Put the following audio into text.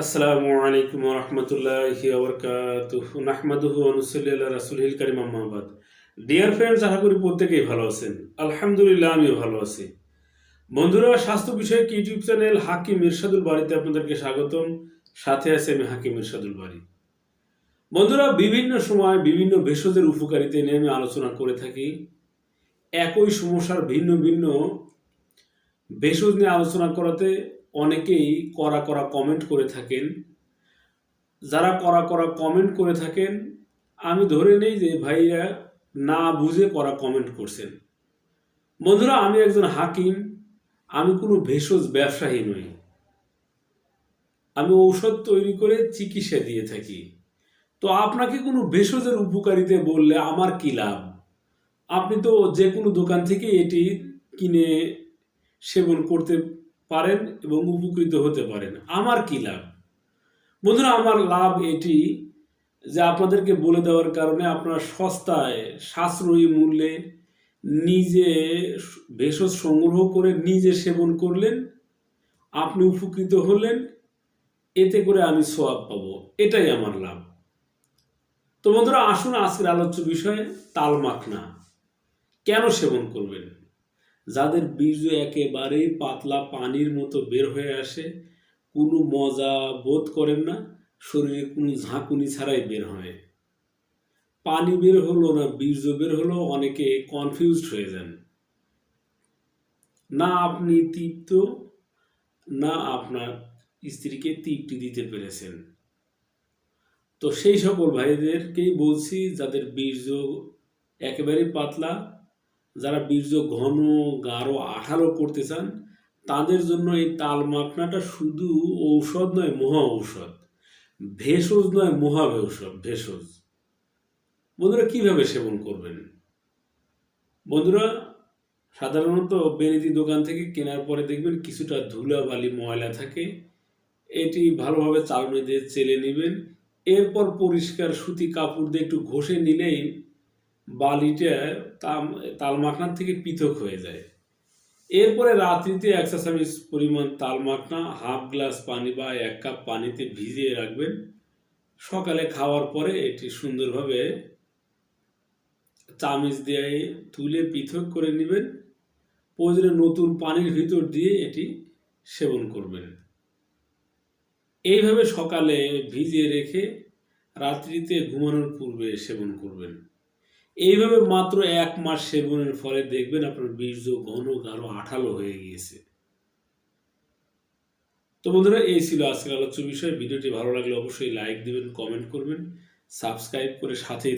আসসালামু আলাইকুম রহমতুল্লাহি ওবরকাতুহ। নাহমাদুহু অনুসল্লি আল্লাহ রাসুলহিল কারিম আহমাবাদ ডিয়ার ফ্রেন্ডস আশা করি প্রত্যেকেই ভালো আছেন। আলহামদুলিল্লাহ, আমিও ভালো আছি। বন্ধুরা, স্বাস্থ্য বিষয়ক ইউটিউব চ্যানেল হাকিম ইরশাদুল বাড়িতে আপনাদেরকে স্বাগতম। সাথে আছে আমি হাকিম ইরশাদুল বাড়ি বন্ধুরা, বিভিন্ন সময় বিভিন্ন ভেষজের উপকারিতা নিয়ে আমি আলোচনা করে থাকি। একই সমস্যার ভিন্ন ভিন্ন ভেষজ নিয়ে আলোচনা করাতে অনেকেই করা করা কমেন্ট করে থাকেন। যারা করা করা কমেন্ট করে থাকেন, আমি ধরে নেই যে ভাইরা না বুঝে করা কমেন্ট করছেন। বন্ধুরা, আমি একজন হাকিম, আমি কোনো ভেষজ ব্যবসায়ী নই। আমি ঔষধ তৈরি করে চিকিৎসা দিয়ে থাকি। তো আপনাকে কোনো ভেষজের উপকারিতা বললে আমার কি লাভ? আপনি তো যে কোনো দোকান থেকে এটি কিনে সেবন করতে পারেন এবং উপকৃত হতে পারেন। আমার কি লাভ? বন্ধুরা, আমার লাভ এটি যে আপনাদেরকে বলে দেওয়ার কারণে আপনারা সস্তায় সাশ্রয়ী মূল্যে নিজে ভেষজ সংগ্রহ করে নিজে সেবন করলেন, আপনি উপকৃত হলেন, এতে করে আমি সোয়াব পাবো। এটাই আমার লাভ। তো বন্ধুরা, আসুন আজকের আলোচ্য বিষয়ে তাল মাখনা কেন সেবন করবেন? যাদের বীর্য একেবারে পাতলা পানির মতো বের হয়ে আসে, কোনো মজা বোধ করেন না, শরীরে কোনো ঝাঁকুনি ছাড়াই বের হয়। পানি বের হলো না, বীর্য বের হলো, অনেকে কনফিউজড হয়ে যান। না আপনি তৃপ্ত না আপনার স্ত্রীকে তৃপ্তি দিতে পেরেছেন। তো সেই সকল ভাইদেরকেই বলছি, যাদের বীর্য একেবারে পাতলা যারা বীর্য ঘন, গাঢ়, আঠালো করতে চান, তাদের জন্য এই তাল মাখনাটা শুধু ঔষধ নয়, মহা ঔষধ। ভেষজ নয়, মহা ভেষজ ভেষজ। বন্ধুরা, কীভাবে সেবন করবেন? বন্ধুরা, সাধারণত বেনিতি দোকান থেকে কেনার পরে দেখবেন কিছুটা ধুলাবালি ময়লা থাকে। এটি ভালোভাবে চালনি দিয়ে চেলে নেবেন। এরপর পরিষ্কার সুতি কাপড় দিয়ে একটু ঘষে নিলেই বালিটা তাল মাখনার থেকে পৃথক হয়ে যায়। এরপরে রাত্রিতে এক চা চামচ পরিমাণ তাল মাখনা হাফ গ্লাস পানি বা এক কাপ পানিতে ভিজিয়ে রাখবেন। সকালে খাওয়ার পরে এটি সুন্দরভাবে চামচ দিয়ে তুলে পৃথক করে নেবেন। প্রয়োজনে নতুন পানির ভিতর দিয়ে এটি সেবন করবেন। এইভাবে সকালে ভিজিয়ে রেখে রাত্রিতে ঘুমানোর পূর্বে সেবন করবেন। এইভাবে মাত্র এক মাস সেবনের ফলে দেখবেন আপনার বীর্য ঘন গাঢ় আঠালো হয়ে গিয়েছে। তো বন্ধুরা, এই ছিল আজকের আলোচ্য বিষয়। ভিডিওটি ভালো লাগলে অবশ্যই লাইক দিবেন, কমেন্ট করবেন, সাবস্ক্রাইব করে সাথেই